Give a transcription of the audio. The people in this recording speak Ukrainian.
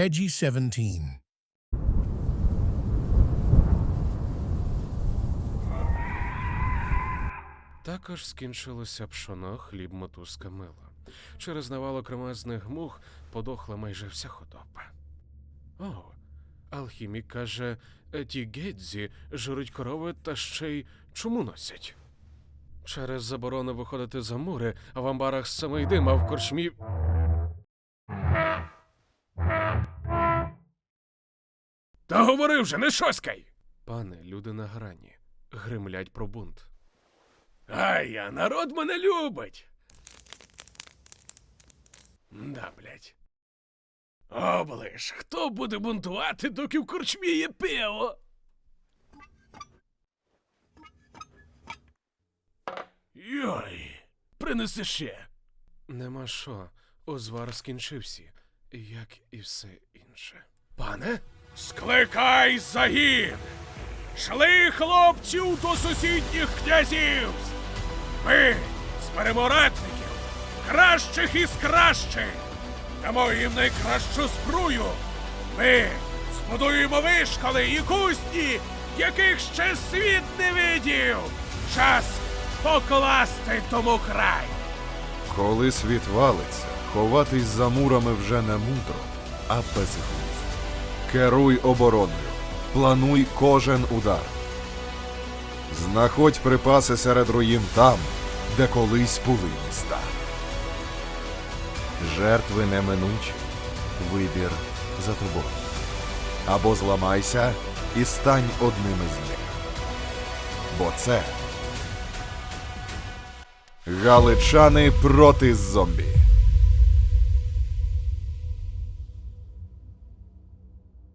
Peggy 17. Також скінчилося пшоно, хліб, мотузка, мило. Через навалу кремезних мух подохла майже вся худоба. О, алхімік каже, ті гедзі жируть корови та ще й чуму носять. Через заборону виходити за мури, а в амбарах самий дим, а в корчмі. Та говори вже, не шоскай! Пане, люди на грані. Гримлять про бунт. Ай, а народ мене любить. Да, блядь. Облиш, хто буде бунтувати, доки в корчмі є пиво? Йой, принеси ще. Нема що, озвар скінчився, як і все інше. Пане? Скликай загін! Шли хлопців до сусідніх князівств! Ми з переморатників, кращих із кращих! Дамо їм найкращу зброю! Ми збудуємо вишколи і кузні, яких ще світ не видів! Час покласти тому край! Коли світ валиться, ховатись за мурами вже не мудро, а безглуздо. Керуй обороною, плануй кожен удар. Знаходь припаси серед руїн там, де колись були міста. Жертви неминучі, вибір за тобою. Або зламайся і стань одним із них. Бо це Галичани проти зомбі.